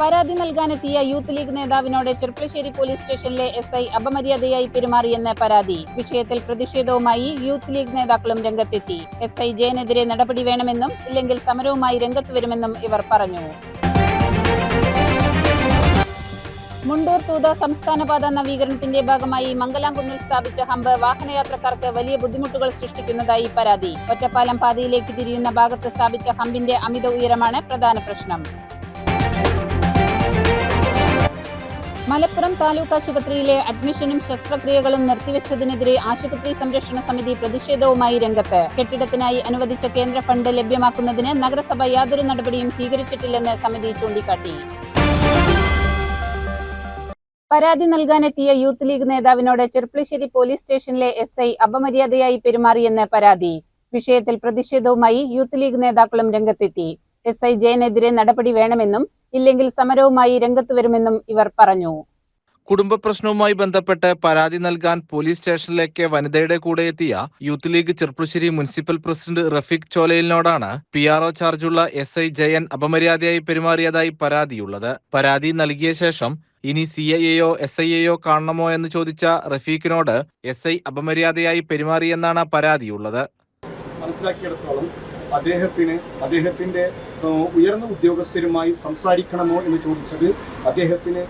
പരാതി നൽകാനെത്തിയ youth league നേതാവിനോട് ചെർപ്പളശ്ശേരി പോലീസ് സ്റ്റേഷനിലെ എസ് ഐ അപമര്യാദയായി പെരുമാറിയെന്ന് പരാതി. വിഷയത്തിൽ പ്രതിഷേധവുമായി യൂത്ത് ലീഗ് നേതാക്കളും രംഗത്തെത്തി. എസ് ഐ ജയനെതിരെ നടപടി വേണമെന്നും ഇല്ലെങ്കിൽ സമരവുമായി രംഗത്ത് വരുമെന്നും ഇവർ പറഞ്ഞു. മുണ്ടൂർ തൂത സംസ്ഥാനപാത നവീകരണത്തിന്റെ ഭാഗമായി മംഗലാംകുന്നിൽ സ്ഥാപിച്ച ഹമ്പ് വാഹനയാത്രക്കാർക്ക് വലിയ ബുദ്ധിമുട്ടുകൾ സൃഷ്ടിക്കുന്നതായി പരാതി. ഒറ്റപ്പാലം പാതയിലേക്ക് തിരിയുന്ന ഭാഗത്ത് സ്ഥാപിച്ച ഹമ്പിന്റെ അമിത ഉയരമാണ് പ്രധാന പ്രശ്നം. മലപ്പുറം താലൂക്ക് ആശുപത്രിയിലെ അഡ്മിഷനും ശസ്ത്രക്രിയകളും നിർത്തിവെച്ചതിനെതിരെ ആശുപത്രി സംരക്ഷണ സമിതി പ്രതിഷേധവുമായി രംഗത്ത്. കെട്ടിടത്തിനായി അനുവദിച്ച കേന്ദ്ര ഫണ്ട് ലഭ്യമാക്കുന്നതിന് നഗരസഭ യാതൊരു നടപടിയും സ്വീകരിച്ചിട്ടില്ലെന്ന് സമിതി ചൂണ്ടിക്കാട്ടി. പരാതി നൽകാനെത്തിയ യൂത്ത് ലീഗ് നേതാവിനോട് ചെർപ്പളിശ്ശേരി പോലീസ് സ്റ്റേഷനിലെ എസ് ഐ അപമര്യാദയായി പെരുമാറിയെന്ന് പരാതി. വിഷയത്തിൽ പ്രതിഷേധവുമായി യൂത്ത് ലീഗ് നേതാക്കളും രംഗത്തെത്തി. എസ് ഐ ജയനെതിരെ നടപടി വേണമെന്നും ഇല്ലെങ്കിൽ സമരവുമായി രംഗത്ത് വരുമെന്നും ഇവർ പറഞ്ഞു. കുടുംബ പ്രശ്നവുമായി ബന്ധപ്പെട്ട് പരാതി നൽകാൻ പോലീസ് സ്റ്റേഷനിലേക്ക് വനിതയുടെ കൂടെ എത്തിയ youth league Cherpulassery municipal president Rafeeq ചോലയിലിനോടാണ് P R O ചാർജുള്ള എസ് ഐ ജയൻ അപമര്യാദയായി പെരുമാറിയതായി പരാതിയുള്ളത്. പരാതി നൽകിയ ശേഷം ഇനി സി ഐ എയോ എസ് ഐ എയോ കാണണമോ എന്ന് ചോദിച്ച റഫീഖിനോട് എസ് ഐ അപമര്യാദയായി പെരുമാറിയെന്നാണ് പരാതിയുള്ളത്. മനസ്സിലാക്കിയിടത്തോളം അദ്ദേഹത്തിന് അദ്ദേഹത്തിന്റെ ഉയർന്ന ഉദ്യോഗസ്ഥരുമായി സംസാരിക്കണമോ എന്ന് ചോദിച്ചത് അദ്ദേഹത്തിന്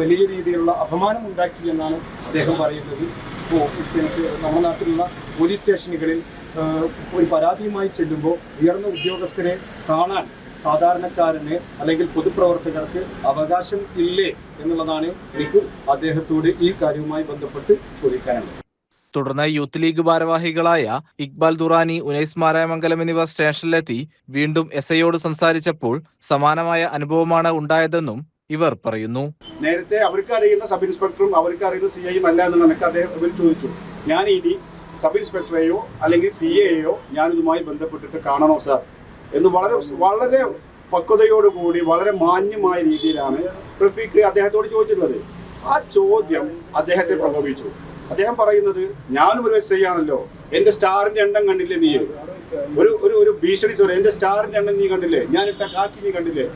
വലിയ രീതിയിലുള്ള അപമാനം ഉണ്ടാക്കി എന്നാണ് അദ്ദേഹം പറയുന്നത്. ഇപ്പോൾ നമ്മുടെ നാട്ടിലുള്ള പോലീസ് സ്റ്റേഷനുകളിൽ ഒരു പരാതിയുമായി ചെല്ലുമ്പോൾ ഉയർന്ന ഉദ്യോഗസ്ഥരെ കാണാൻ സാധാരണക്കാരന് അല്ലെങ്കിൽ പൊതുപ്രവർത്തകർക്ക് അവകാശം ഇല്ലേ എന്നുള്ളതാണ് എനിക്ക് അദ്ദേഹത്തോട് ഈ കാര്യവുമായി ബന്ധപ്പെട്ട് ചോദിക്കാനുള്ളത്. തുടർന്ന് യൂത്ത് ലീഗ് ഭാരവാഹികളായ ഇക്ബാൽ ദുറാനി ഉനൈസ് മാരായമംഗലം എന്നിവർ സ്റ്റേഷനിലെത്തി വീണ്ടും എസ് ഐയോട് സംസാരിച്ചപ്പോൾ സമാനമായ അനുഭവമാണ് ഉണ്ടായതെന്നും ഇവർ പറയുന്നു. നേരത്തെ അവർക്ക് അറിയുന്ന സബ് ഇൻസ്പെക്ടറും അവർക്ക് അറിയുന്ന സി ഐയും അല്ല എന്ന് എനിക്ക് അദ്ദേഹം ഇവർ ചോദിച്ചു. ഞാൻ ഇനി സബ് ഇൻസ്പെക്ടറെയോ അല്ലെങ്കിൽ സി എയോ ഞാൻ ഇതുമായി ബന്ധപ്പെട്ടിട്ട് കാണണോ സാർ? എന്ന് വളരെ വളരെ പക്വതയോടുകൂടി വളരെ മാന്യമായ രീതിയിലാണ് റഫീഖ് അദ്ദേഹത്തോട് ചോദിച്ചിട്ടുള്ളത്. ആ ചോദ്യം അദ്ദേഹത്തെ പ്രകോപിച്ചു അദ്ദേഹം പറയുന്നത് ഞാനും ഒരു എസ് ഐ ആണല്ലോ. എന്റെ സ്റ്റാറിന്റെ എണ്ണം കണ്ടില്ലേ നീ? ഒരു ഒരു ഒരു ഭീഷണി സ്വരം എന്റെ സ്റ്റാറിന്റെ എണ്ണം നീ കണ്ടില്ലേ? ഞാൻ ഇട്ട കാക്കി നീ കണ്ടില്ലേ?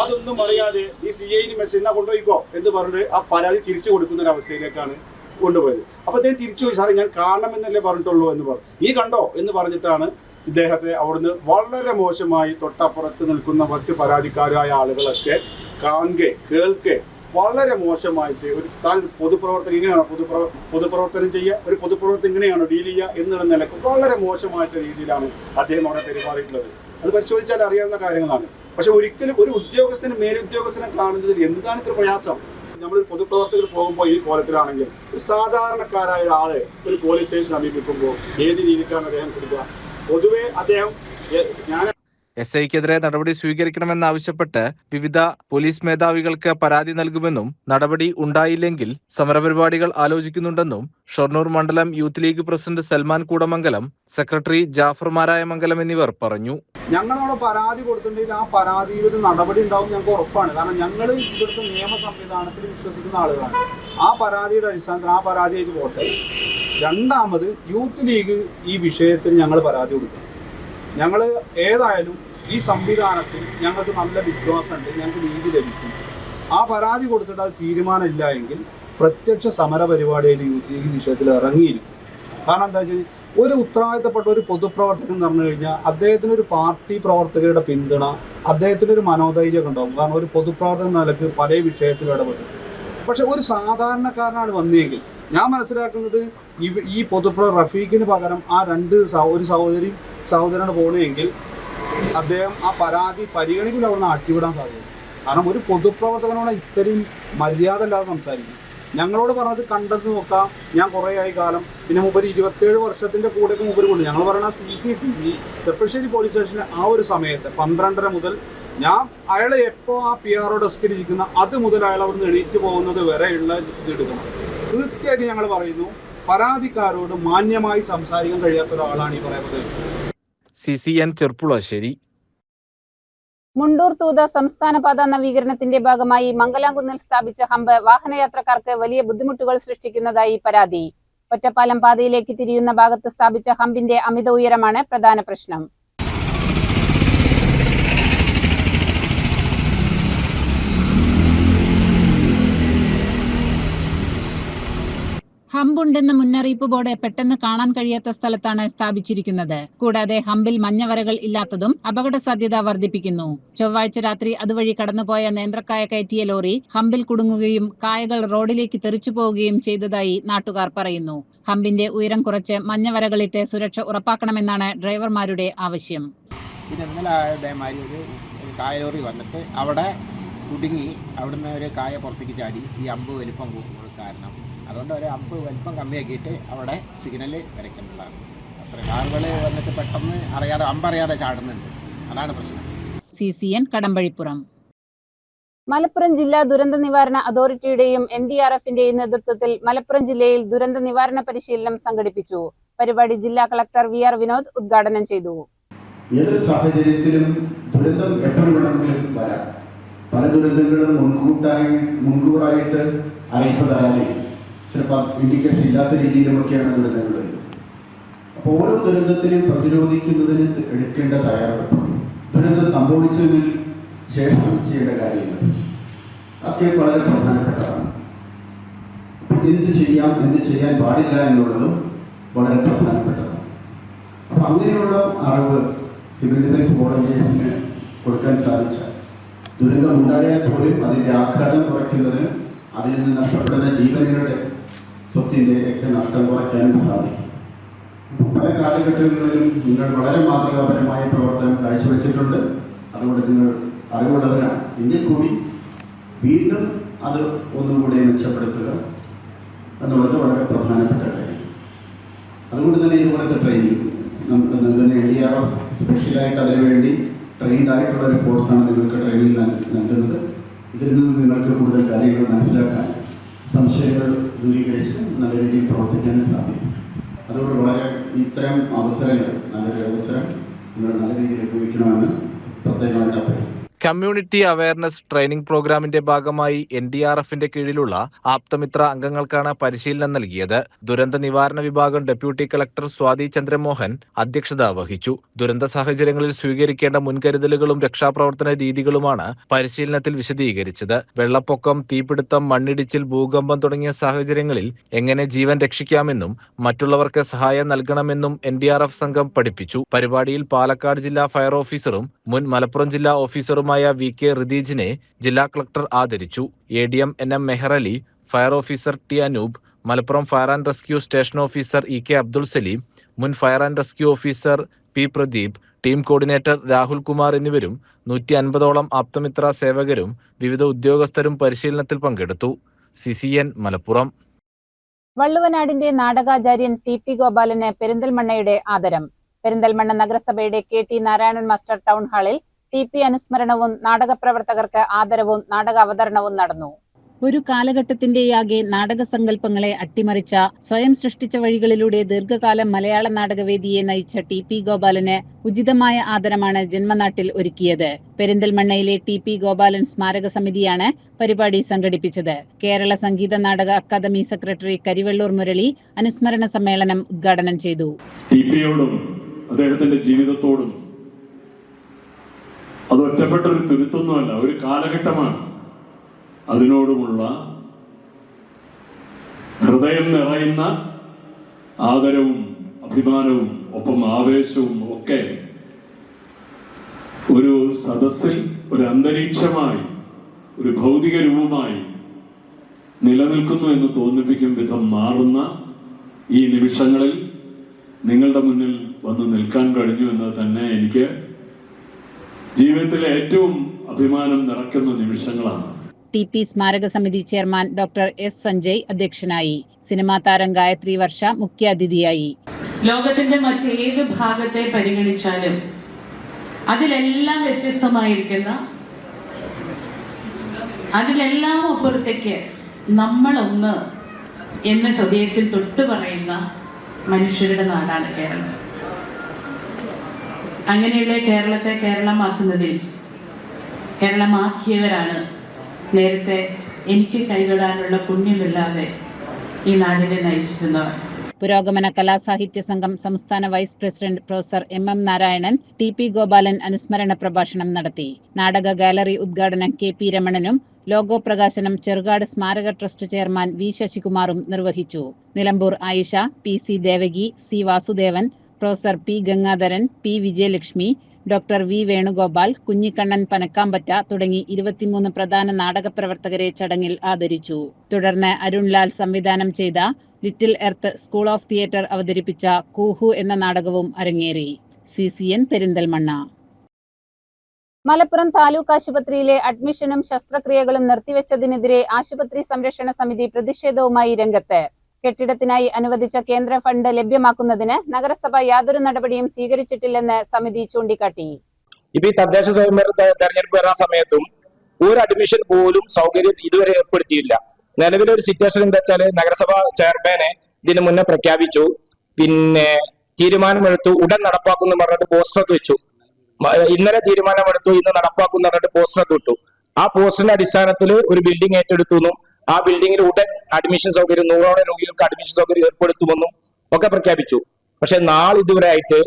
അതൊന്നും അറിയാതെ ഈ സി ഐന് മെസ്സേജ് എന്നാ കൊണ്ടുപോയിക്കോ? എന്ന് പറഞ്ഞിട്ട് ആ പരാതി തിരിച്ചു കൊടുക്കുന്ന ഒരു അവസ്ഥയിലേക്കാണ് കൊണ്ടുപോയത്. അപ്പൊ അദ്ദേഹം തിരിച്ചു പോയി സാറേ ഞാൻ കാണണമെന്നല്ലേ പറഞ്ഞിട്ടുള്ളൂ എന്ന് പറഞ്ഞു. നീ കണ്ടോ? എന്ന് പറഞ്ഞിട്ടാണ് ഇദ്ദേഹത്തെ അവിടുന്ന് വളരെ മോശമായി തൊട്ടപ്പുറത്ത് നിൽക്കുന്ന മറ്റ് പരാതിക്കാരായ ആളുകളൊക്കെ കാണുക കേൾക്കെ വളരെ മോശമായിട്ട് ഒരു താൻ പൊതുപ്രവർത്തനം ഇങ്ങനെയാണോ പൊതുപ്ര പൊതുപ്രവർത്തനം ചെയ്യുക ഒരു പൊതുപ്രവർത്തനം ഇങ്ങനെയാണോ ഡീൽ ചെയ്യുക എന്നുള്ള നിലയ്ക്ക് വളരെ മോശമായിട്ട് രീതിയിലാണ് അദ്ദേഹം അവിടെ പെരുമാറിയിട്ടുള്ളത്. അത് പരിശോധിച്ചാൽ അറിയാവുന്ന കാര്യങ്ങളാണ്. പക്ഷെ ഒരിക്കലും ഒരു ഉദ്യോഗസ്ഥന് മേലുദ്യോഗസ്ഥനെ കാണുന്നതിൽ എന്താണ് ഇത്ര പ്രയാസം? നമ്മൾ പൊതുപ്രവർത്തകർ പോകുമ്പോൾ ഈ കോലത്തിലാണെങ്കിൽ ഒരു സാധാരണക്കാരായ ഒരാളെ ഒരു പോലീസ് സ്റ്റേഷൻ സമീപിക്കുമ്പോൾ ഏത് രീതിക്കാണ് അദ്ദേഹം കൊടുക്കുക പൊതുവെ അദ്ദേഹം ഞാൻ എസ് ഐക്കെതിരെ നടപടി സ്വീകരിക്കണമെന്നാവശ്യപ്പെട്ട് വിവിധ പോലീസ് മേധാവികൾക്ക് പരാതി നൽകുമെന്നും നടപടി ഉണ്ടായില്ലെങ്കിൽ സമരപരിപാടികൾ ആലോചിക്കുന്നുണ്ടെന്നും ഷൊർണൂർ മണ്ഡലം youth league president Salman Koodamangalam secretary Jafar Marayamangalam എന്നിവർ പറഞ്ഞു. ഞങ്ങളവിടെ പരാതി കൊടുത്തിട്ടുണ്ടെങ്കിൽ ആ പരാതിയിൽ ഒരു നടപടി ഉണ്ടാവും ഞങ്ങൾക്ക് ഉറപ്പാണ്. കാരണം ഞങ്ങൾ ഇവിടുത്തെ നിയമ സംവിധാനത്തിൽ വിശ്വസിക്കുന്ന ആളുകളാണ്. ആ പരാതിയുടെ അടിസ്ഥാനത്തിൽ ആ പരാതിയായിട്ട് പോട്ടെ. രണ്ടാമത് യൂത്ത് ലീഗ് ഈ വിഷയത്തിൽ ഞങ്ങൾ പരാതി കൊടുക്കും. ഞങ്ങൾ ഏതായാലും ഈ സംവിധാനത്തിൽ ഞങ്ങൾക്ക് നല്ല വിശ്വാസമുണ്ട് ഞങ്ങൾക്ക് നീതി ലഭിക്കും. ആ പരാതി കൊടുത്തിട്ട് അത് തീരുമാനമില്ല എങ്കിൽ പ്രത്യക്ഷ സമര പരിപാടിയിൽ യൂത്ത് വിഷയത്തിൽ ഇറങ്ങിയിരിക്കും. കാരണം എന്താ വെച്ചാൽ ഒരു ഉത്തരവാദിത്തപ്പെട്ട ഒരു പൊതുപ്രവർത്തകൻ എന്ന് പറഞ്ഞു കഴിഞ്ഞാൽ അദ്ദേഹത്തിന് ഒരു പാർട്ടി പ്രവർത്തകരുടെ പിന്തുണ അദ്ദേഹത്തിന് ഒരു മനോധൈര്യമൊക്കെ ഉണ്ടാവും. കാരണം ഒരു പൊതുപ്രവർത്തകൻ നിലയ്ക്ക് പല വിഷയത്തിലും ഇടപെടും. പക്ഷെ ഒരു സാധാരണക്കാരനാണ് വന്നെങ്കിൽ ഞാൻ മനസ്സിലാക്കുന്നത് ഈ പൊതുപ്ര റഫീഖിന് പകരം ആ രണ്ട് ഒരു സഹോദരി സഹോദരനാണ് പോകണമെങ്കിൽ അദ്ദേഹം ആ പരാതി പരിഗണിക്കില്ല അവിടുന്ന് അട്ടിവിടാൻ സാധ്യത കാരണം ഒരു പൊതുപ്രവർത്തകനോട് ഇത്രയും മര്യാദ അല്ലാതെ സംസാരിക്കും. ഞങ്ങളോട് പറഞ്ഞത് കണ്ടെന്ന് നോക്കാം. ഞാൻ കുറേ ആയി കാലം. പിന്നെ മുമ്പ് ഇരുപത്തേഴ് വർഷത്തിന്റെ കൂടെയൊക്കെ മുമ്പ് കൊണ്ട് ഞങ്ങൾ പറയുന്ന C C T V Cherpulassery police സ്റ്റേഷനിലെ ആ ഒരു സമയത്ത് പന്ത്രണ്ടര മുതൽ ഞാൻ അയാൾ എപ്പോ ആ പി ആർ ഒ ഡെസ്കിൽ ഇരിക്കുന്ന അത് മുതൽ അയാൾ അവിടുന്ന് എണീറ്റ് പോകുന്നത് വരെയുള്ള ഇത് എടുക്കണം. കൃത്യമായിട്ട് ഞങ്ങൾ പറയുന്നു പരാതിക്കാരോട് മാന്യമായി സംസാരിക്കാൻ കഴിയാത്ത ഒരാളാണ് ഈ പറയുന്നത് C C N Cherpulassery. Mundur Thootha സംസ്ഥാന പാത നവീകരണത്തിന്റെ ഭാഗമായി മംഗലാംകുന്നിൽ സ്ഥാപിച്ച ഹമ്പ് വാഹനയാത്രക്കാർക്ക് വലിയ ബുദ്ധിമുട്ടുകൾ സൃഷ്ടിക്കുന്നതായി പരാതി. ഒറ്റപ്പാലം പാതയിലേക്ക് തിരിയുന്ന ഭാഗത്ത് സ്ഥാപിച്ച ഹമ്പിന്റെ അമിത ഉയരമാണ് പ്രധാന പ്രശ്നം. ഹമ്പുണ്ടെന്ന മുന്നറിയിപ്പ് ബോർഡ് പെട്ടെന്ന് കാണാൻ കഴിയാത്ത സ്ഥലത്താണ് സ്ഥാപിച്ചിരിക്കുന്നത്. കൂടാതെ ഹമ്പിൽ മഞ്ഞവരകൾ ഇല്ലാത്തതും അപകട സാധ്യത വർദ്ധിപ്പിക്കുന്നു. ചൊവ്വാഴ്ച രാത്രി അതുവഴി കടന്നുപോയ നേന്ത്രക്കായ കയറ്റിയ ലോറി ഹമ്പിൽ കുടുങ്ങുകയും കായകൾ റോഡിലേക്ക് തെറിച്ചു പോവുകയും ചെയ്തതായി നാട്ടുകാർ പറയുന്നു. ഹമ്പിന്റെ ഉയരം കുറച്ച് മഞ്ഞവരകളിട്ട് സുരക്ഷ ഉറപ്പാക്കണമെന്നാണ് ഡ്രൈവർമാരുടെ ആവശ്യം. പിന്നെ ഇന്നലെ കായലോറി വന്നിട്ട് അവിടെ കുടുങ്ങി അവിടുന്ന് ഒരു കായ പുറത്തേക്ക് ചാടി. ഈ അമ്പ് വലിപ്പം കൂടുന്നത് കാരണം. അതുകൊണ്ട് ഒരു അമ്പ് വലിപ്പം കമ്മിയാക്കിയിട്ട് അവിടെ സിഗ്നൽ വരയ്ക്കേണ്ടതാണ്. അത്ര. കാറുകൾ വന്നിട്ട് പെട്ടെന്ന് അറിയാതെ അമ്പറിയാതെ ചാടുന്നുണ്ട്. അതാണ് പ്രശ്നം. C C N Kadampazhipuram. Malappuram ജില്ലാ ദുരന്ത നിവാരണ അതോറിറ്റിയുടെയും എൻ ഡി ആർ എഫിന്റെയും നേതൃത്വത്തിൽ മലപ്പുറം ജില്ലയിൽ ദുരന്ത നിവാരണ പരിശീലനം സംഘടിപ്പിച്ചു. പരിപാടി ജില്ലാ കളക്ടർ വി ആർ വിനോദ് ഉദ്ഘാടനം ചെയ്തു. ഏതൊരു സാഹചര്യത്തിലും ദുരന്തം എപ്പോൾ വേണമെങ്കിലും വരാം. പല ദുരന്തങ്ങളും മുൻകൂട്ടായി മുൻകൂറായിട്ട് അറിയിപ്പതായാലേ ചിലപ്പോൾ ഇൻഡിക്കേഷൻ ഇല്ലാത്ത രീതിയിലുമൊക്കെയാണ് ദുരന്തങ്ങൾ വരുന്നത് അപ്പോൾ ഓരോ ദുരന്തത്തിനും പ്രതിരോധിക്കുന്നതിന് എടുക്കേണ്ട തയ്യാറെടുപ്പ് ദുരന്തം സംഭവിച്ചതിന് ശേഷം ചെയ്യേണ്ട കാര്യങ്ങൾ. ഒക്കെ വളരെ പ്രധാനപ്പെട്ടതാണ്. എന്ത് ചെയ്യാം എന്ത് ചെയ്യാൻ പാടില്ല എന്നുള്ളതും വളരെ പ്രധാനപ്പെട്ടതാണ്. അപ്പൊ അങ്ങനെയുള്ള അറിവ് സിവിൽ ഡിഫൻസ് വോളണ്ടിയേഴ്സിന് കൊടുക്കാൻ സാധിച്ചാൽ ദുരന്തം ഉണ്ടായാൽ പോലും അതിന്റെ ആഘാതം കുറയ്ക്കുന്നതിന് അതിൽ നിന്ന് നഷ്ടപ്പെടുന്ന ജീവനുകളുടെ സ്വത്തിന്റെ ഒക്കെ നഷ്ടം കുറയ്ക്കാനും സാധിക്കും. പല കാലഘട്ടങ്ങളിലും നിങ്ങൾ വളരെ മാതൃകാപരമായ പ്രവർത്തനം കാഴ്ചവെച്ചിട്ടുണ്ട്. അതുകൊണ്ട് നിങ്ങൾ അറിവുള്ളവരാണ്. എങ്കിൽ കൂടി വീണ്ടും അത് ഒന്നും കൂടി മെച്ചപ്പെടുത്തുക എന്നുള്ളത് വളരെ പ്രധാനപ്പെട്ട കാര്യം. അതുകൊണ്ട് തന്നെ ഇതുപോലത്തെ ട്രെയിനിങ് നമുക്ക് നൽകുന്ന എൻ ഡി ആർ എഫ് സ്പെഷ്യലായിട്ട് അതിനുവേണ്ടി ട്രെയിൻഡ് ആയിട്ടുള്ള ഒരു ഫോഴ്സാണ് നിങ്ങൾക്ക് ട്രെയിനിങ് നൽകുന്നത്. ഇതിൽ നിന്ന് നിങ്ങൾക്ക് കൂടുതൽ കാര്യങ്ങൾ മനസ്സിലാക്കാൻ സംശയങ്ങൾ ദൂരീകരിച്ച് നല്ല രീതിയിൽ പ്രവർത്തിക്കാനും സാധിക്കും. അതുകൊണ്ട് വളരെ ഇത്തരം അവസരങ്ങൾ നല്ലൊരു അവസരം നിങ്ങൾ നല്ല രീതിയിൽ ഉപയോഗിക്കണമെന്ന് പ്രത്യേകമായിട്ട് അഭ്യർത്ഥിക്കുന്നു. കമ്മ്യൂണിറ്റി അവയർനെസ് ട്രെയിനിംഗ് പ്രോഗ്രാമിന്റെ ഭാഗമായി എൻ ഡി ആർ എഫിന്റെ കീഴിലുള്ള ആപ്തമിത്ര അംഗങ്ങൾക്കാണ് പരിശീലനം നൽകിയത്. ദുരന്ത നിവാരണ വിഭാഗം ഡെപ്യൂട്ടി കളക്ടർ സ്വാതി ചന്ദ്രമോഹൻ അധ്യക്ഷത വഹിച്ചു. ദുരന്ത സാഹചര്യങ്ങളിൽ സ്വീകരിക്കേണ്ട മുൻകരുതലുകളും രക്ഷാപ്രവർത്തന രീതികളുമാണ് പരിശീലനത്തിൽ വിശദീകരിച്ചത്. വെള്ളപ്പൊക്കം തീപിടുത്തം മണ്ണിടിച്ചിൽ ഭൂകമ്പം തുടങ്ങിയ സാഹചര്യങ്ങളിൽ എങ്ങനെ ജീവൻ രക്ഷിക്കാമെന്നും മറ്റുള്ളവർക്ക് സഹായം നൽകണമെന്നും എൻ ഡി ആർ എഫ് സംഘം പഠിപ്പിച്ചു. പരിപാടിയിൽ പാലക്കാട് ജില്ലാ ഫയർ ഓഫീസറും മുൻ മലപ്പുറം ജില്ലാ ഓഫീസറുമായ വി കെ റിദീജിനെ ജില്ലാ കളക്ടർ ആദരിച്ചു. A D M N M Meharali fire officer T Anoop Malappuram fire and rescue station officer E K Abdul Saleem മുൻ fire and rescue officer P Pradeep team coordinator Rahul Kumar എന്നിവരും നൂറ്റി അൻപതോളം ആപ്തമിത്ര സേവകരും വിവിധ ഉദ്യോഗസ്ഥരും പരിശീലനത്തിൽ പങ്കെടുത്തു. C C N Malappuram. വള്ളുവനാടിന്റെ നാടകാചാര്യൻ ടി പി ഗോപാലന് പെരിന്തൽമണ്ണയുടെ ആദരം. പെരിന്തൽമണ്ണ നഗരസഭയുടെ K T Narayanan master town ഹാളിൽ ടി പി അനുസ്മരണവും നാടകപ്രവർത്തകർക്ക് ആദരവും നാടക അവതരണവും നടന്നു. ഒരു കാലഘട്ടത്തിന്റെയാകെ നാടക സങ്കല്പങ്ങളെ അട്ടിമറിച്ച സ്വയം സൃഷ്ടിച്ച വഴികളിലൂടെ ദീർഘകാലം മലയാള നാടകവേദിയെ നയിച്ച ടി പി ഗോപാലന് ഉചിതമായ ആദരമാണ് ജന്മനാട്ടിൽ ഒരുക്കിയത്. പെരിന്തൽമണ്ണയിലെ ടി പി ഗോപാലൻ സ്മാരക സമിതിയാണ് പരിപാടി സംഘടിപ്പിച്ചത്. കേരള സംഗീത നാടക അക്കാദമി സെക്രട്ടറി കരിവെള്ളൂർ മുരളി അനുസ്മരണ സമ്മേളനം ഉദ്ഘാടനം ചെയ്തു. ടി പിയോടും അദ്ദേഹത്തിന്റെ ജീവിതത്തോടും അത് ഒറ്റപ്പെട്ട ഒരു തുരുത്തൊന്നുമല്ല ഒരു കാലഘട്ടമാണ്. അതിനോടുമുള്ള ഹൃദയം നിറയുന്ന ആദരവും അഭിമാനവും ഒപ്പം ആവേശവും ഒക്കെ ഒരു സദസ്സിൽ ഒരു അന്തരീക്ഷമായി ഒരു ഭൗതിക രൂപമായി നിലനിൽക്കുന്നു എന്ന് തോന്നിപ്പിക്കും വിധം മാറുന്ന ഈ നിമിഷങ്ങളിൽ നിങ്ങളുടെ മുന്നിൽ വന്ന് നിൽക്കാൻ കഴിഞ്ഞു എന്ന് തന്നെ എനിക്ക് ജീവിതത്തിലെ ഏറ്റവും അഭിമാനം നിറക്കുന്ന നിമിഷങ്ങളാണ്. ടി പി സ്മാരക സമിതി ചെയർമാൻ ഡോക്ടർ എസ് സഞ്ജയ് അധ്യക്ഷനായി. സിനിമാ താരം ഗായത്രി വർഷ മുഖ്യാതിഥിയായി ലോകത്തിന്റെ മറ്റേത് ഭാഗത്തെ പരിഗണിച്ചാലും അതിലെല്ലാം വ്യത്യസ്തമായിരിക്കുന്ന അതിലെല്ലാം അപ്പുറത്തേക്ക് നമ്മളൊന്ന് എന്ന് ഹൃദയത്തിൽ തൊട്ടു പറയുന്ന മനുഷ്യരുടെ നാടാണ് കേരളം. അങ്ങനെയുള്ള കേരളത്തെ കേരളമാക്കുന്നതിൽ കേരളമാക്കിയവരാണ് നേരത്തെ എനിക്ക് കൈവിടാനുള്ള പുണ്യമില്ലാതെ ഈ നാടിനെ നയിച്ചിരുന്നവർ. പുരോഗമന കലാസാഹിത്യ സംഘം സംസ്ഥാന vice president professor M M Narayanan T P Gopalan അനുസ്മരണ പ്രഭാഷണം നടത്തി. നാടക ഗാലറി ഉദ്ഘാടനം കെ പി രമണനും ലോഗോ പ്രകാശനം ചെറുകാട് സ്മാരക ട്രസ്റ്റ് ചെയർമാൻ വി ശശികുമാറും നിർവഹിച്ചു. Nilambur Ayisha P C Devaki C Vasudevan professor P Gangadharan P Vijayalakshmi doctor V Venugopal Kunhikannan Panakkampatta തുടങ്ങി ഇരുപത്തിമൂന്ന് പ്രധാന നാടക പ്രവർത്തകരെ ചടങ്ങിൽ ആദരിച്ചു. തുടർന്ന് അരുൺലാൽ സംവിധാനം ചെയ്ത Little Earth School of Theatre അവതരിപ്പിച്ച കൂഹു എന്ന നാടകവും അരങ്ങേറി. C C N Perinthalmanna. Malappuram taluk ആശുപത്രിയിലെ അഡ്മിഷനും ശസ്ത്രക്രിയകളും നിർത്തിവെച്ചതിനെതിരെ ആശുപത്രി സംരക്ഷണ സമിതി പ്രതിഷേധവുമായി രംഗത്ത്. കെട്ടിടത്തിനായി അനുവദിച്ച കേന്ദ്ര ഫണ്ട് ലഭ്യമാക്കുന്നതിന് നഗരസഭ യാതൊരു നടപടിയും സ്വീകരിച്ചിട്ടില്ലെന്ന് സമിതി ചൂണ്ടിക്കാട്ടി. ഇപ്പൊ ഈ തദ്ദേശ സ്വയംഭരണ തെരഞ്ഞെടുപ്പ് വരുന്ന സമയത്തും ഒരു അഡ്മിഷൻ പോലും സൗകര്യം ഇതുവരെ ഏർപ്പെടുത്തിയില്ല. നിലവിലെ ഒരു സിറ്റുവേഷൻ എന്താ വെച്ചാൽ നഗരസഭ ചെയർമാനെ ഇതിന് മുന്നേ പ്രഖ്യാപിച്ചു. പിന്നെ തീരുമാനമെടുത്തു ഉടൻ നടപ്പാക്കുന്നു പറഞ്ഞിട്ട് പോസ്റ്ററൊക്കെ വെച്ചു. ഇന്നലെ തീരുമാനമെടുത്തു ഇന്ന് നടപ്പാക്കുന്നു പറഞ്ഞിട്ട് പോസ്റ്ററൊക്കെ വിട്ടു ആ പോസ്റ്ററിന്റെ അടിസ്ഥാനത്തിൽ ഒരു ബിൽഡിംഗ് ഏറ്റെടുത്തുവെന്നും ആ ബിൽഡിംഗിൽ ഉടൻ അഡ്മിഷൻ സൗകര്യം നൂറോളം രോഗികൾക്ക് അഡ്മിഷൻ സൗകര്യം ഏർപ്പെടുത്തുമെന്നും ഒക്കെ പ്രഖ്യാപിച്ചു. പക്ഷെ നാളിതുവരെ ആയിട്ട്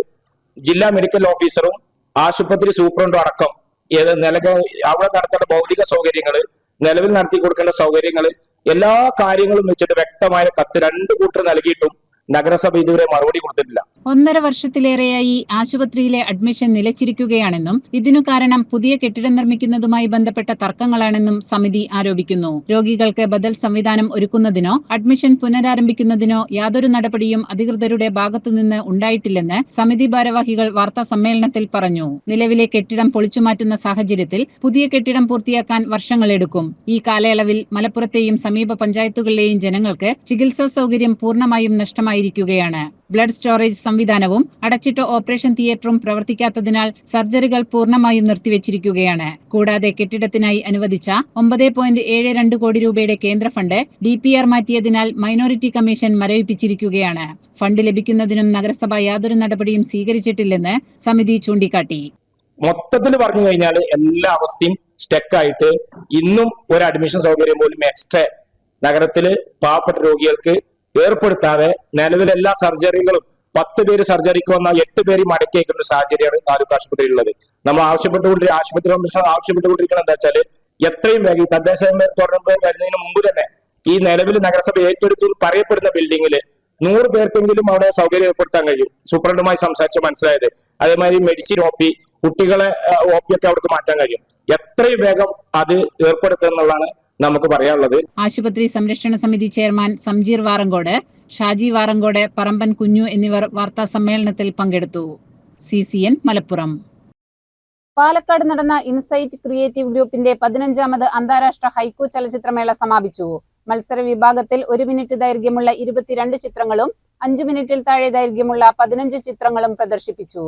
ജില്ലാ മെഡിക്കൽ ഓഫീസറും ആശുപത്രി സൂപ്രണ്ടും അടക്കം ഏത് നിലക അവിടെ നടത്തേണ്ട ഭൗതിക സൗകര്യങ്ങൾ നിലവിൽ നടത്തി കൊടുക്കേണ്ട സൗകര്യങ്ങൾ എല്ലാ കാര്യങ്ങളും വെച്ചിട്ട് വ്യക്തമായ കത്ത് രണ്ട് കൂട്ടർ നൽകിയിട്ടും നഗരസഭ ഇതുവരെ മറുപടി കൊടുത്തിട്ടില്ല. ഒന്നര വർഷത്തിലേറെയായി ആശുപത്രിയിലെ അഡ്മിഷൻ നിലച്ചിരിക്കുകയാണെന്നും ഇതിനു കാരണം പുതിയ കെട്ടിടം നിർമ്മിക്കുന്നതുമായി ബന്ധപ്പെട്ട തർക്കങ്ങളാണെന്നും സമിതി ആരോപിക്കുന്നു. രോഗികൾക്ക് ബദൽ സംവിധാനം ഒരുക്കുന്നതിനോ അഡ്മിഷൻ പുനരാരംഭിക്കുന്നതിനോ യാതൊരു നടപടിയും അധികൃതരുടെ ഭാഗത്തുനിന്ന് ഉണ്ടായിട്ടില്ലെന്ന് സമിതി ഭാരവാഹികൾ വാർത്താ സമ്മേളനത്തിൽ പറഞ്ഞു. നിലവിലെ കെട്ടിടം പൊളിച്ചുമാറ്റുന്ന സാഹചര്യത്തിൽ പുതിയ കെട്ടിടം പൂർത്തിയാക്കാൻ വർഷങ്ങളെടുക്കും ഈ കാലയളവിൽ മലപ്പുറത്തെയും സമീപ പഞ്ചായത്തുകളിലെയും ജനങ്ങൾക്ക് ചികിത്സാ സൗകര്യം പൂർണമായും നഷ്ടമായിരിക്കുകയാണ് ബ്ലഡ് സ്റ്റോറേജ് സംവിധാനവും അടച്ചിട്ട ഓപ്പറേഷൻ തിയേറ്ററും പ്രവർത്തിക്കാത്തതിനാൽ സർജറികൾ പൂർണമായും നിർത്തിവച്ചിരിക്കുകയാണ്. കൂടാതെ കെട്ടിടത്തിനായി അനുവദിച്ച ഒമ്പത് പോയിന്റ് ഏഴ് രണ്ട് കോടി രൂപയുടെ കേന്ദ്ര ഫണ്ട് ഡി പി ആർ മാറ്റിയതിനാൽ മൈനോറിറ്റി കമ്മീഷൻ മരവിപ്പിച്ചിരിക്കുകയാണ്. ഫണ്ട് ലഭിക്കുന്നതിനും നഗരസഭ യാതൊരു നടപടിയും സ്വീകരിച്ചിട്ടില്ലെന്ന് സമിതി ചൂണ്ടിക്കാട്ടി. മൊത്തത്തിൽ പറഞ്ഞു കഴിഞ്ഞാൽ എല്ലാ അവസ്ഥയും സ്റ്റക്കായിട്ട് ഇന്നും ഒരു അഡ്മിഷൻ സൗകര്യം പോലും എക്സ്ട്രാ നഗരത്തിൽ പാവപ്പെട്ട രോഗികൾക്ക് ഏർപ്പെടുത്താതെ നിലവിൽ എല്ലാ സർജറികളും പത്ത് പേര് സർജറിക്ക് വന്ന എട്ട് പേര് മടക്കിയേക്കുന്ന സാഹചര്യമാണ് താലൂക്ക് ആശുപത്രിയിൽ ഉള്ളത് നമ്മൾ ആവശ്യപ്പെട്ടുകൊണ്ട് ആശുപത്രി കമ്മീഷൻ ആവശ്യപ്പെട്ടുകൊണ്ടിരിക്കുന്നത് എന്താ വെച്ചാൽ എത്രയും വേഗം തദ്ദേശ തുടർന്ന് വരുന്നതിന് മുമ്പ് തന്നെ ഈ നിലവിൽ നഗരസഭ ഏറ്റെടുത്തു പറയപ്പെടുന്ന ബിൽഡിങ്ങിൽ നൂറ് പേർക്കെങ്കിലും അവിടെ സൗകര്യം ഏർപ്പെടുത്താൻ കഴിയും. സൂപ്രണ്ടുമായി സംസാരിച്ച് മനസ്സിലായത്. അതേമാതിരി മെഡിസിൻ ഒ പി കുട്ടികളെ ഒക്കെ അവർക്ക് മാറ്റാൻ കഴിയും. എത്രയും വേഗം അത് ഏർപ്പെടുത്തുക എന്നുള്ളതാണ് നമുക്ക് പറയാനുള്ളത് ആശുപത്രി സംരക്ഷണ സമിതി ചെയർമാൻ സംജീർ വാറങ്കോട് ഷാജി വാറങ്കോട് പറമ്പൻ കുഞ്ഞു എന്നിവർ വാർത്താ സമ്മേളനത്തിൽ പങ്കെടുത്തു. C C N Malappuram. Palakkad നടന്ന ഇൻസൈറ്റ് ക്രിയേറ്റീവ് ഗ്രൂപ്പിന്റെ പതിനഞ്ചാമത് അന്താരാഷ്ട്ര ഹൈക്കു ചലച്ചിത്രമേള സമാപിച്ചു. മത്സര വിഭാഗത്തിൽ ഒരു മിനിറ്റ് ദൈർഘ്യമുള്ള ഇരുപത്തിരണ്ട് ചിത്രങ്ങളും അഞ്ചു മിനിറ്റിൽ താഴെ ദൈർഘ്യമുള്ള പതിനഞ്ച് ചിത്രങ്ങളും പ്രദർശിപ്പിച്ചു.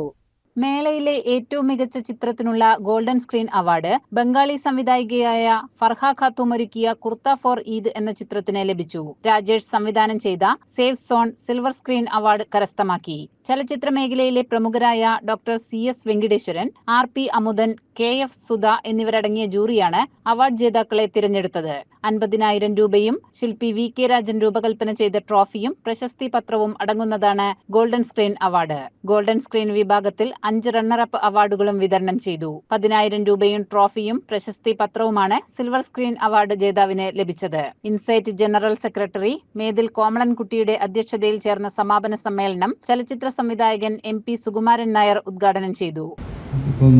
മേളയിലെ ഏറ്റവും മികച്ച ചിത്രത്തിനുള്ള ഗോൾഡൻ സ്ക്രീൻ അവാർഡ് ബംഗാളി സംവിധായികയായ ഫർഹ ഖാത്തൂം ഒരുക്കിയ കുർത്ത ഫോർ ഈദ് എന്ന ചിത്രത്തിന് ലഭിച്ചു. രാജേഷ് സംവിധാനം ചെയ്ത safe zone silver screen award കരസ്ഥമാക്കി. ചലച്ചിത്ര മേഖലയിലെ പ്രമുഖരായ doctor C S Venkiteswaran R P Amudhan K F Sudha എന്നിവരടങ്ങിയ ജൂറിയാണ് അവാർഡ് ജേതാക്കളെ തിരഞ്ഞെടുത്തത്. അൻപതിനായിരം രൂപയും ശില്പി വി കെ രാജൻ രൂപകൽപ്പന ചെയ്ത ട്രോഫിയും പ്രശസ്തി പത്രവും അടങ്ങുന്നതാണ് golden screen award. Golden screen വിഭാഗത്തിൽ അഞ്ച് റണ്ണറപ്പ് അവാർഡുകളും വിതരണം ചെയ്തു. പതിനായിരം രൂപയും ട്രോഫിയും പ്രശസ്തി പത്രവുമാണ് സിൽവർ സ്ക്രീൻ അവാർഡ് ജേതാവിന് ലഭിച്ചത്. ഇൻസൈറ്റ് ജനറൽ സെക്രട്ടറി മേതിൽ കോമളൻകുട്ടിയുടെ അധ്യക്ഷതയിൽ ചേർന്ന സമാപന സമ്മേളനം ചലച്ചിത്ര സംവിധായകൻ എം പി സുകുമാരൻ നായർ ഉദ്ഘാടനം ചെയ്തു. ഇപ്പം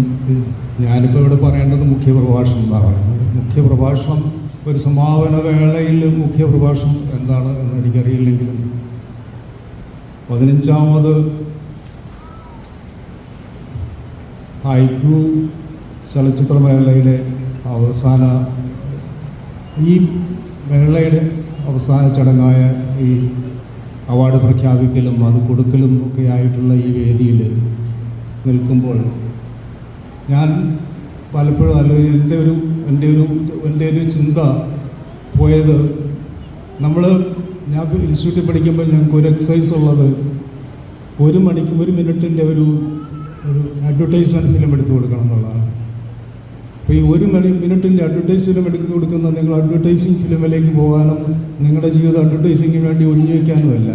ഞാനിപ്പോൾ ഇവിടെ പറയേണ്ടത് മുഖ്യപ്രഭാഷണം എന്നാണ് പറയുന്നത്. മുഖ്യപ്രഭാഷണം ഒരു സമാപന വേളയിൽ മുഖ്യ പ്രഭാഷണം എന്താണ് എന്ന് എനിക്കറിയില്ലെങ്കിലും പതിനഞ്ചാമത് ഹൈക്കു ചലച്ചിത്രമേളയുടെ അവസാന ഈ മേളയുടെ അവസാന ചടങ്ങായ ഈ അവാർഡ് പ്രഖ്യാപിക്കലും അത് കൊടുക്കലും ഒക്കെ ആയിട്ടുള്ള ഈ വേദിയിൽ നിൽക്കുമ്പോൾ ഞാൻ പലപ്പോഴും അല്ലെങ്കിൽ എന്റെ ഒരു എന്റെ ഒരു എന്റെ ഒരു ചിന്ത പോയത് നമ്മൾ ഞാൻ ഇൻസ്റ്റിറ്റ്യൂട്ടിൽ പഠിക്കുമ്പോൾ ഞങ്ങൾക്ക് ഒരു എക്സസൈസ് ഉള്ളത് ഒരു മണിക്ക് ഒരു മിനിറ്റിന്റെ ഒരു ഒരു അഡ്വർടൈസ്മെന്റ് ഫിലിം എടുത്തു കൊടുക്കണം എന്നുള്ളതാണ്. അപ്പോൾ ഈ ഒരു മിനിറ്റിന്റെ അഡ്വർടൈസ് ഫിലിം എടുത്തു കൊടുക്കുന്ന നിങ്ങൾ അഡ്വർടൈസിങ് ഫിലിമിലേക്ക് പോകാനും നിങ്ങളുടെ ജീവിതം അഡ്വർടൈസിങ്ങിന് വേണ്ടി ഒഴിഞ്ഞു അല്ല.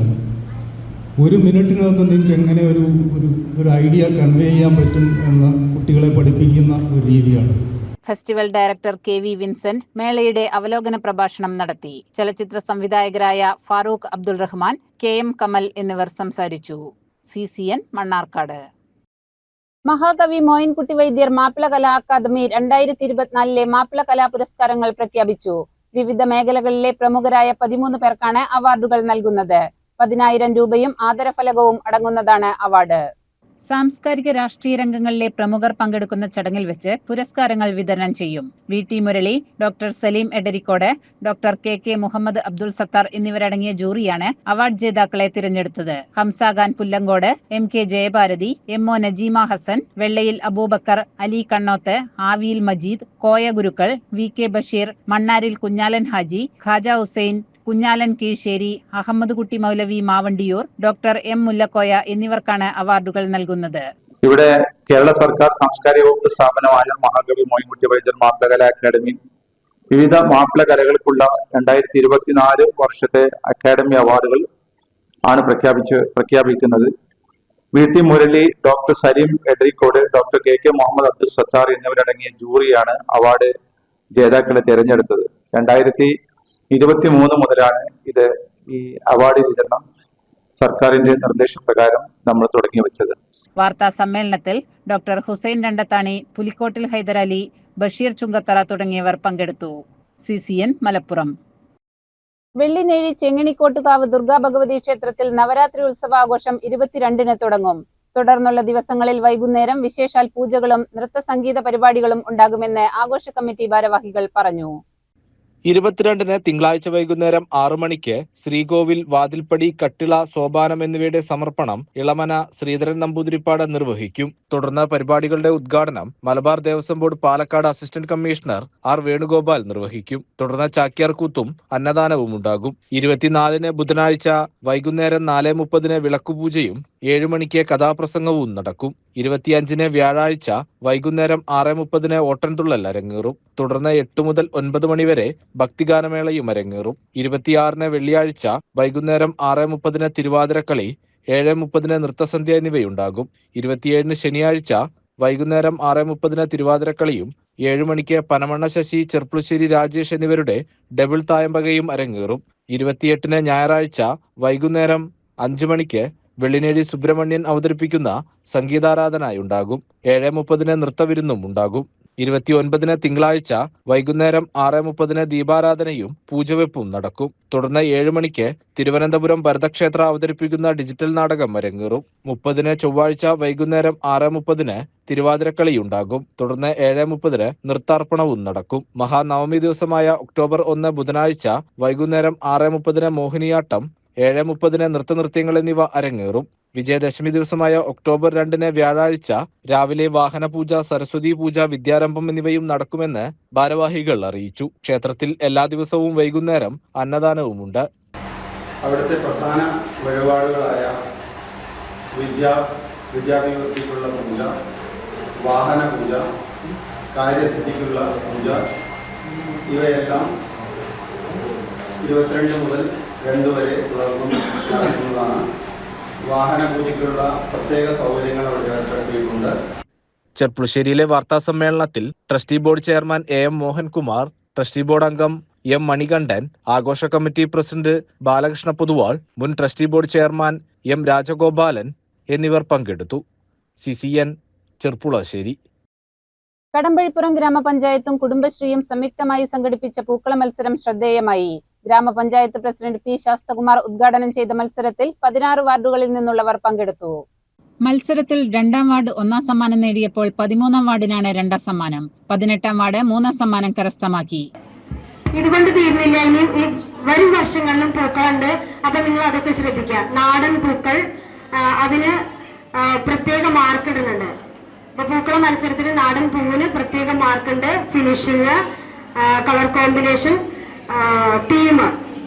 ഒരു മിനിറ്റിനകത്ത് നിങ്ങൾക്ക് എങ്ങനെ ഒരു ഒരു ഒരു ഐഡിയ കൺവേ ചെയ്യാൻ പറ്റും എന്ന് കുട്ടികളെ പഠിപ്പിക്കുന്ന ഒരു രീതിയാണ്. Festival director K V Vincent മേളയുടെ അവലോകന പ്രഭാഷണം നടത്തി. ചലച്ചിത്ര സംവിധായകരായ ഫാറൂഖ് അബ്ദുൾ റഹ്മാൻ കെ എം കമൽ എന്നിവർ സംസാരിച്ചു. C C N Mannarkkad. Mahakavi Moyinkutty Vaidyar Mappila Kala academy രണ്ടായിരത്തി ഇരുപത്തിനാലിലെ മാപ്പിള കലാ പുരസ്കാരങ്ങൾ പ്രഖ്യാപിച്ചു. വിവിധ മേഖലകളിലെ പ്രമുഖരായ പതിമൂന്ന് പേർക്കാണ് അവാർഡുകൾ നൽകുന്നത്. പതിനായിരം രൂപയും ആദരഫലകവും അടങ്ങുന്നതാണ് അവാർഡ്. സാംസ്കാരിക രാഷ്ട്രീയ രംഗങ്ങളിലെ പ്രമുഖർ പങ്കെടുക്കുന്ന ചടങ്ങിൽ വെച്ച് പുരസ്കാരങ്ങൾ വിതരണം ചെയ്യും. V. T. Murali doctor Saleem Edarikode doctor K. K. Muhammad Abdul Sathar എന്നിവരടങ്ങിയ ജൂറിയാണ് അവാർഡ് ജേതാക്കളെ തിരഞ്ഞെടുത്തത്. Hamzakhan Pullangode M. K. Jayabharathi M. O. Najeema Hasan Vellayil Aboobacker Ali Kannoth Aviyil Majeed Koya Gurukkal V. K. Basheer Mannaril Kunhalan Haji Khaja Hussain Kunhalan Keezhissery Ahammed Kutty Moulavi Mavandiyur doctor M Mullakoya എന്നിവർക്കാണ് അവാർഡുകൾ നൽകുന്നത്. ഇവിടെ കേരള സർക്കാർ സാംസ്കാരിക വകുപ്പ് സ്ഥാപനമായ മഹാകവി മോയിൻകുട്ടി വൈദ്യർ Mappilakala academy വിവിധ മാപ്പിള കലകൾക്കുള്ള രണ്ടായിരത്തി ഇരുപത്തിനാല് വർഷത്തെ അക്കാദമി അവാർഡുകൾ ആണ് പ്രഖ്യാപിച്ച് പ്രഖ്യാപിക്കുന്നത്. V T Murali doctor Saleem Edarikode doctor K K Muhammad Abdul Sathar എന്നിവരടങ്ങിയ ജൂറിയാണ് അവാർഡ് ജേതാക്കളെ തിരഞ്ഞെടുത്തത്. രണ്ടായിരത്തി ഇരുപത്തി മൂന്ന് മുതലാണ് ഇത് ഈ അവാർഡ് വിതരണം. സർക്കാരിന്റെ നിർദ്ദേശപ്രകാരം നമ്മൾ തുടങ്ങി വെച്ചത്. വാർത്താ സമ്മേളനത്തിൽ ഡോക്ടർ ഹുസൈൻ രണ്ടത്താണി പുലിക്കോട്ടിൽ ഹൈദരലി ബഷീർ ചുങ്കത്തറ തുടങ്ങിയവർ പങ്കെടുത്തു. C C N Malappuram. Vellinezhi Chenganikottukavu Durga Bhagavathi ക്ഷേത്രത്തിൽ നവരാത്രി ഉത്സവാഘോഷം ഇരുപത്തിരണ്ടിന് തുടങ്ങും. തുടർന്നുള്ള ദിവസങ്ങളിൽ വൈകുന്നേരം വിശേഷാൽ പൂജകളും നൃത്ത സംഗീത പരിപാടികളും ഉണ്ടാകുമെന്ന് ആഘോഷ കമ്മിറ്റി ഭാരവാഹികൾ പറഞ്ഞു. ഇരുപത്തിരണ്ടിന് തിങ്കളാഴ്ച വൈകുന്നേരം ആറു മണിക്ക് ശ്രീകോവിൽ വാതിൽപ്പടി കട്ടിള സോപാനം എന്നിവയുടെ സമർപ്പണം ഇളമന ശ്രീധരൻ നമ്പൂതിരിപ്പാട് നിർവഹിക്കും. തുടർന്ന് പരിപാടികളുടെ ഉദ്ഘാടനം Malabar Devaswom board Palakkad assistant commissioner R Venugopal നിർവഹിക്കും. തുടർന്ന് ചാക്യാർകൂത്തും അന്നദാനവും ഉണ്ടാകും. ഇരുപത്തിനാലിന് ബുധനാഴ്ച വൈകുന്നേരം നാല് മുപ്പതിന് വിളക്കുപൂജയും ഏഴു മണിക്ക് കഥാപ്രസംഗവും നടക്കും. ഇരുപത്തിയഞ്ചിന് വ്യാഴാഴ്ച വൈകുന്നേരം ആറ് മുപ്പതിന് ഓട്ടൻതുള്ളൽ അരങ്ങേറും. തുടർന്ന് എട്ട് മുതൽ ഒൻപത് മണിവരെ ഭക്തിഗാനമേളയും അരങ്ങേറും. ഇരുപത്തിയാറിന് വെള്ളിയാഴ്ച വൈകുന്നേരം ആറ് മുപ്പതിന് തിരുവാതിരക്കളി ഏഴ് മുപ്പതിന് നൃത്തസന്ധ്യ എന്നിവയുണ്ടാകും. ഇരുപത്തിയേഴിന് ശനിയാഴ്ച വൈകുന്നേരം ആറ് മുപ്പതിന് തിരുവാതിരക്കളിയും ഏഴു മണിക്ക് പനമണ്ണ ശശി ചെർപ്പുളശ്ശേരി രാജേഷ് എന്നിവരുടെ ഡബിൾ തായമ്പകയും അരങ്ങേറും. ഇരുപത്തിയെട്ടിന് ഞായറാഴ്ച വൈകുന്നേരം അഞ്ചു മണിക്ക് വെള്ളിനേഴി സുബ്രഹ്മണ്യൻ അവതരിപ്പിക്കുന്ന സംഗീതാരാധനയുണ്ടാകും ഏഴ് മുപ്പതിന് നൃത്തവിരുന്നും ഉണ്ടാകും. ഇരുപത്തിയൊൻപതിന് തിങ്കളാഴ്ച വൈകുന്നേരം ആറ് മുപ്പതിന് ദീപാരാധനയും പൂജവെപ്പും നടക്കും. തുടർന്ന് ഏഴ് മണിക്ക് തിരുവനന്തപുരം ഭരതക്ഷേത്ര അവതരിപ്പിക്കുന്ന ഡിജിറ്റൽ നാടകം അരങ്ങേറും. മുപ്പതിന് ചൊവ്വാഴ്ച വൈകുന്നേരം ആറ് മുപ്പതിന് തിരുവാതിരക്കളിയുണ്ടാകും തുടർന്ന് ഏഴ് മുപ്പതിന് നൃത്താർപ്പണവും നടക്കും. മഹാനവമി ദിവസമായ ഒക്ടോബർ ഒന്ന് ബുധനാഴ്ച വൈകുന്നേരം ആറ് മുപ്പതിന് മോഹിനിയാട്ടം ഏഴ് മുപ്പതിന് നൃത്തനൃത്യങ്ങൾ എന്നിവ അരങ്ങേറും. വിജയദശമി ദിവസമായ ഒക്ടോബർ രണ്ടിന് വ്യാഴാഴ്ച രാവിലെ വാഹനപൂജ സരസ്വതി പൂജ വിദ്യാരംഭം എന്നിവയും നടക്കുമെന്ന് ഭാരവാഹികൾ അറിയിച്ചു. ക്ഷേത്രത്തിൽ എല്ലാ ദിവസവും വൈകുന്നേരം അന്നദാനവുമുണ്ട്. അവിടുത്തെ പ്രധാന വഴിപാടുകളായ വിദ്യാ പൂജ വാഹന പൂജ കാര്യസിദ്ധിക്കുള്ള പൂജ ഇവയെല്ലാം ഇരുപത്തിരണ്ട് മുതൽ രണ്ട് പുലർന്നും നടക്കുന്നതാണ് വാഹന പൂജയ്ക്കുള്ള പ്രത്യേക സൗകര്യങ്ങൾ അവിടെ ഏർപ്പെടുത്തിയിട്ടുണ്ട്. ചെർപ്പുളശ്ശേരിയിലെ വാർത്താ സമ്മേളനത്തിൽ trustee board chairman A M Mohankumar trustee board അംഗം എം മണികണ്ഠൻ ആഘോഷ കമ്മിറ്റി പ്രസിഡന്റ് ബാലകൃഷ്ണ പൊതുവാൾ മുൻ trustee board chairman M Rajagopalan എന്നിവർ പങ്കെടുത്തു. C C N Cherpulassery. Kadampazhipuram ഗ്രാമപഞ്ചായത്തും കുടുംബശ്രീയും സംയുക്തമായി സംഘടിപ്പിച്ച പൂക്കള മത്സരം ശ്രദ്ധേയമായി. ഗ്രാമപഞ്ചായത്ത് പ്രസിഡന്റ് പി ശാസ്തകുമാർ ഉദ്ഘാടനം ചെയ്ത മത്സരത്തിൽ പതിനാറ് വാർഡുകളിൽ നിന്നുള്ളവർ പങ്കെടുത്തു. മത്സരത്തിൽ രണ്ടാം വാർഡ് ഒന്നാം സമ്മാനം നേടിയപ്പോൾ പതിമൂന്നാം വാർഡിനാണ് രണ്ടാം സമ്മാനം. പതിനെട്ടാം വാർഡ് മൂന്നാം സമ്മാനം കരസ്ഥമാക്കി. ഇതുകൊണ്ട് തീർന്നില്ല ഇനി വരും വർഷങ്ങളിലും പൂക്കളുണ്ട്. അപ്പൊ നിങ്ങൾ അതൊക്കെ ശ്രദ്ധിക്കുക. നാടൻ പൂക്കൾ അതിന് പ്രത്യേക മാർക്ക് ഇടുന്നുണ്ട്. അപ്പൊ പൂക്കള മത്സരത്തിന് നാടൻ പൂവിന് പ്രത്യേക മാർക്കുണ്ട് ഫിനിഷിങ് കളർ കോമ്പിനേഷൻ തീം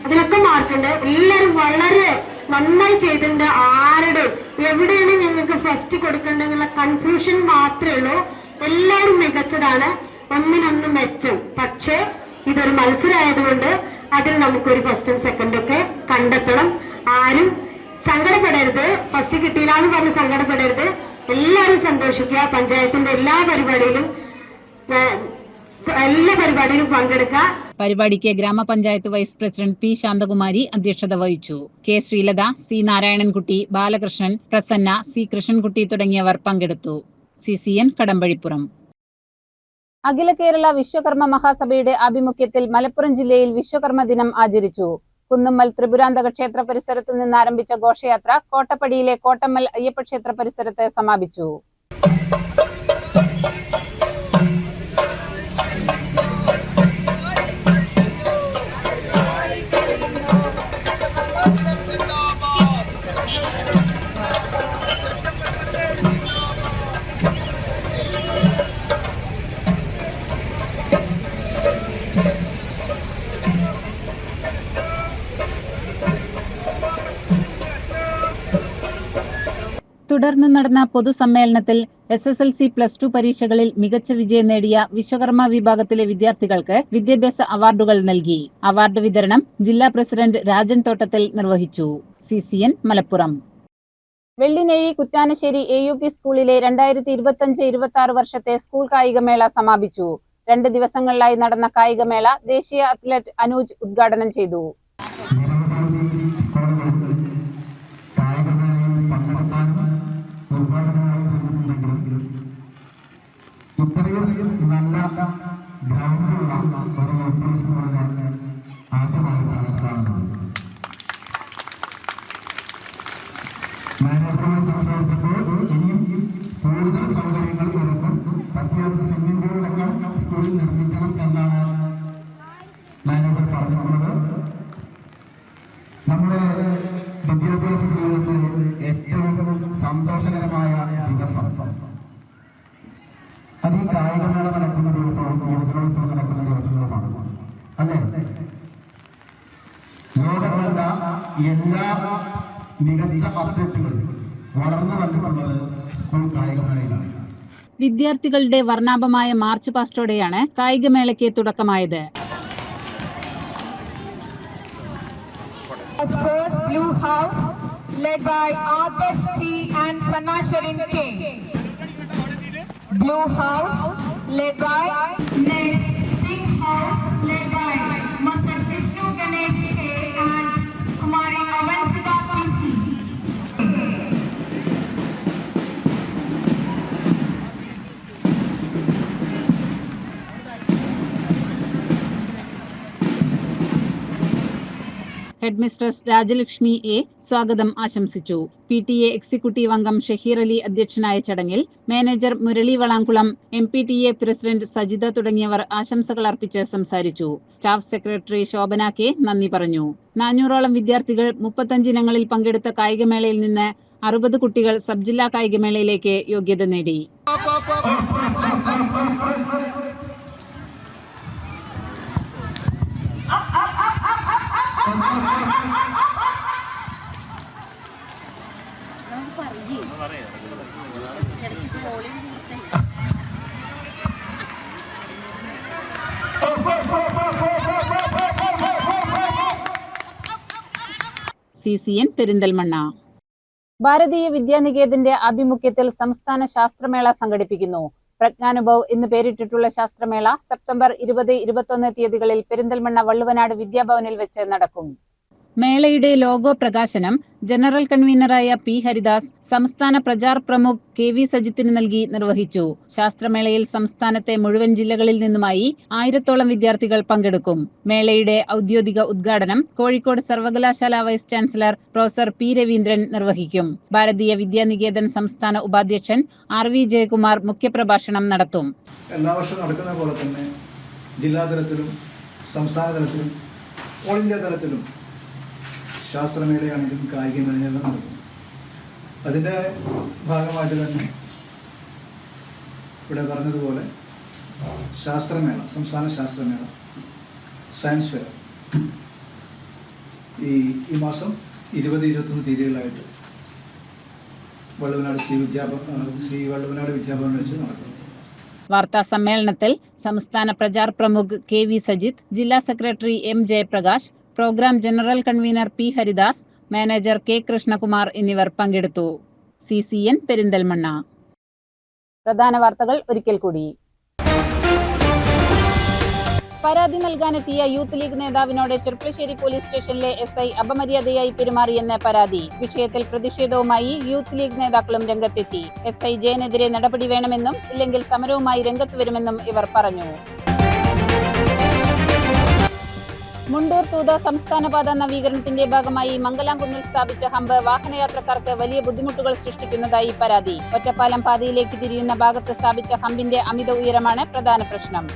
അതിനൊക്കെ മാർക്കുണ്ട് എല്ലാവരും വളരെ നന്നായി ചെയ്തിട്ടുണ്ട് ആരുടെ എവിടെയാണ് ഞങ്ങൾക്ക് ഫസ്റ്റ് കൊടുക്കേണ്ടതെന്നുള്ള കൺഫ്യൂഷൻ മാത്രമേ ഉള്ളൂ. എല്ലാവരും മികച്ചതാണ്. ഒന്നിനൊന്ന് മെച്ചം. പക്ഷേ ഇതൊരു മത്സരമായതുകൊണ്ട് അതിൽ നമുക്കൊരു ഫസ്റ്റും സെക്കൻഡും ഒക്കെ കണ്ടെത്തണം. ആരും സങ്കടപ്പെടരുത്. ഫസ്റ്റ് കിട്ടിയില്ലാന്ന് പറഞ്ഞ് സങ്കടപ്പെടരുത്. എല്ലാവരും സന്തോഷിക്കുക. പഞ്ചായത്തിന്റെ എല്ലാ പരിപാടിയിലും എല്ലാ പരിപാടിയിലും പങ്കെടുക്കുക പരിപാടിക്ക് ഗ്രാമപഞ്ചായത്ത് വൈസ് പ്രസിഡന്റ് പി ശാന്തകുമാരി അധ്യക്ഷത വഹിച്ചു. K Sreelatha C Narayanankutty Balakrishnan Prasanna C Krishnankutty തുടങ്ങിയവർ പങ്കെടുത്തു. C C N Kadampazhipuram. Akhila Kerala Vishwakarma മഹാസഭയുടെ ആഭിമുഖ്യത്തിൽ മലപ്പുറം ജില്ലയിൽ വിശ്വകർമ്മ ദിനം ആചരിച്ചു. കുന്നുമ്മൽ ത്രിപുരാന്തക ക്ഷേത്ര പരിസരത്ത് നിന്ന് ആരംഭിച്ച ഘോഷയാത്ര കോട്ടപ്പടിയിലെ കോട്ടമ്മൽ അയ്യപ്പക്ഷേത്ര പരിസരത്ത് സമാപിച്ചു. തുടർന്ന് നടന്ന പൊതുസമ്മേളനത്തിൽ S S L C plus two പരീക്ഷകളിൽ മികച്ച വിജയം നേടിയ വിശ്വകർമ്മ വിഭാഗത്തിലെ വിദ്യാർത്ഥികൾക്ക് വിദ്യാഭ്യാസ അവാർഡുകൾ നൽകി. അവാർഡ് വിതരണം ജില്ലാ പ്രസിഡന്റ് രാജൻ തോട്ടത്തിൽ നിർവഹിച്ചു. C C N Malappuram. Vellinezhi Kuttanasseri A U P സ്കൂളിലെ രണ്ടായിരത്തി ഇരുപത്തഞ്ച് ഇരുപത്തി ആറ് വർഷത്തെ സ്കൂൾ കായികമേള സമാപിച്ചു. രണ്ട് ദിവസങ്ങളിലായി നടന്ന കായികമേള ദേശീയ അത്ലറ്റ് അനൂജ് ഉദ്ഘാടനം ചെയ്തു. ഇത്രയും നല്ല ഗ്രൗണ്ടുള്ള ഒരു ഓപ്പറേഷൻ ആദ്യമായിട്ടാണ് കാണുന്നത്. മാനേജ്മെന്റ് സംസാരിച്ചപ്പോൾ ഇനിയും കൂടുതൽ സൗകര്യങ്ങൾ വരുമ്പോൾ അത്യാവശ്യം സ്വിമ്മിംഗ് പൂളൊക്കെ സ്കൂളിൽ നിർമ്മിക്കണം എന്നാണ് മാനേജർ പറഞ്ഞിട്ടുള്ളത് നമ്മുടെ വിദ്യാഭ്യാസ ജീവിതത്തിൽ ഏറ്റവും സന്തോഷകരമായ ദിവസം അത് ഈ കായികമേള നടക്കുന്ന ദിവസവും യുവജനോത്സവം നടക്കുന്ന ദിവസങ്ങളുമാണ് അല്ലേ? ലോകമല്ല എല്ലാ മികച്ച അത്ലറ്റുകളും വളർന്നു വന്നിട്ടുള്ളത് സ്കൂൾ കായികമേളയിലാണ്. വിദ്യാർത്ഥികളുടെ വർണാഭമായ മാർച്ച് പാസ്റ്റോടെയാണ് കായികമേളയ്ക്ക് തുടക്കമായത്. First Blue House, led by Adarsh T and Sana Sharin K. Blue House, led by next headmistress Rajalakshmi A സ്വാഗതം ആശംസിച്ചു. പി ടി എ എക്സിക്യൂട്ടീവ് അംഗം ഷഹീർ അലി അധ്യക്ഷനായ ചടങ്ങിൽ manager Murali Valankulam M P T A president Sajitha തുടങ്ങിയവർ ആശംസകൾ അർപ്പിച്ച് സംസാരിച്ചു. Staff secretary Shobhana K നന്ദി പറഞ്ഞു. നാനൂറോളം വിദ്യാർത്ഥികൾ മുപ്പത്തഞ്ചിനങ്ങളിൽ പങ്കെടുത്ത കായികമേളയിൽ നിന്ന് അറുപത് കുട്ടികൾ സബ് ജില്ലാ കായികമേളയിലേക്ക് യോഗ്യത നേടി. C C N Perinthalmanna. ഭാരതീയ വിദ്യാനികേതന്റെ ആഭിമുഖ്യത്തിൽ സംസ്ഥാന ശാസ്ത്രമേള സംഘടിപ്പിക്കുന്നു. പ്രജ്ഞാനുഭവ് എന്ന് പേരിട്ടിട്ടുള്ള ശാസ്ത്രമേള സെപ്റ്റംബർ ഇരുപത് ഇരുപത്തൊന്ന് തീയതികളിൽ പെരിന്തൽമണ്ണ വള്ളുവനാട് വിദ്യാഭവനിൽ വെച്ച് നടക്കും. മേളയുടെ ലോഗോ പ്രകാശനം ജനറൽ കൺവീനറായ പി ഹരിദാസ് സംസ്ഥാന പ്രചാർ പ്രമുഖ് കെ വി സജിത്തിന് നൽകി നിർവഹിച്ചു. ശാസ്ത്രമേളയിൽ സംസ്ഥാനത്തെ മുഴുവൻ ജില്ലകളിൽ നിന്നുമായി ആയിരത്തോളം വിദ്യാർത്ഥികൾ പങ്കെടുക്കും. മേളയുടെ ഔദ്യോഗിക ഉദ്ഘാടനം കോഴിക്കോട് സർവകലാശാല vice chancellor professor P Raveendran നിർവഹിക്കും. ഭാരതീയ വിദ്യാനികേതൻ സംസ്ഥാന ഉപാധ്യക്ഷൻ ആർ വി ജയകുമാർ മുഖ്യപ്രഭാഷണം നടത്തും. എല്ലാ വർഷവും നടക്കുന്ന പോലെ തന്നെ ജില്ലാതലത്തിലും സംസ്ഥാന തലത്തിലും ഓൾ ഇന്ത്യ തലത്തിലും ശാസ്ത്രമേളയാണെങ്കിലും കായികമേളയെല്ലാം നടക്കും അതിന്റെ ഭാഗമായിട്ട് തന്നെ ഇവിടെ പറഞ്ഞതുപോലെ ശാസ്ത്രമേള സംസ്ഥാന ശാസ്ത്രമേള സയൻസ് ഫെയർ ഈ ഈ മാസം ഇരുപത് ഇരുപത്തൊന്ന് തീയതികളായിട്ട് വള്ളുവനാട് ശ്രീ വിദ്യാഭ ശ്രീ വള്ളുവനാട് വിദ്യാഭവനിൽ വെച്ച് നടത്തുന്നത് വാർത്താ സമ്മേളനത്തിൽ സംസ്ഥാന പ്രചാർ പ്രമുഖ് കെ വി സജിത് ജില്ലാ secretary M Jayaprakash program general convener P Haridas manager K Krishnakumar എന്നിവർ പങ്കെടുത്തു. C C N Perinthalmanna. പ്രധാന വാർത്തകൾ ഒരിക്കൽ കൂടി. പരാതി നൽകാനെത്തിയ യൂത്ത് ലീഗ് നേതാവിനോട് ചെർപ്പളശ്ശേരി പോലീസ് സ്റ്റേഷനിലെ എസ് ഐ അപമര്യാദയായി പെരുമാറിയെന്ന പരാതി. വിഷയത്തിൽ പ്രതിഷേധവുമായി യൂത്ത് ലീഗ് നേതാക്കളും രംഗത്തെത്തി. എസ് ഐ ജയനെതിരെ നടപടി വേണമെന്നും ഇല്ലെങ്കിൽ സമരവുമായി രംഗത്ത് വരുമെന്നും ഇവർ പറഞ്ഞു. മുണ്ടൂർ തൂത സംസ്ഥാനപാത നവീകരണത്തിന്റെ ഭാഗമായി മംഗലാംകുന്നിൽ സ്ഥാപിച്ച ഹമ്പ് വാഹനയാത്രക്കാർക്ക് വലിയ ബുദ്ധിമുട്ടുകൾ സൃഷ്ടിക്കുന്നതായി പരാതി. ഒറ്റപ്പാലം പാതയിലേക്ക് തിരിയുന്ന ഭാഗത്ത് സ്ഥാപിച്ച ഹമ്പിന്റെ അമിത ഉയരമാണ് പ്രധാന പ്രശ്നം.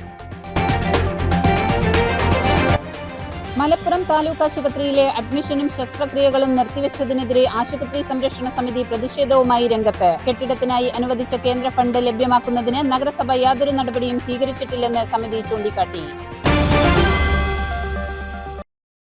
മലപ്പുറം താലൂക്ക് ആശുപത്രിയിലെ അഡ്മിഷനും ശസ്ത്രക്രിയകളും നിർത്തിവെച്ചതിനെതിരെ ആശുപത്രി സംരക്ഷണ സമിതി പ്രതിഷേധവുമായി രംഗത്ത്. കെട്ടിടത്തിനായി അനുവദിച്ച കേന്ദ്ര ഫണ്ട് ലഭ്യമാക്കുന്നതിന് നഗരസഭ യാതൊരു നടപടിയും സ്വീകരിച്ചിട്ടില്ലെന്ന് സമിതി ചൂണ്ടിക്കാട്ടി.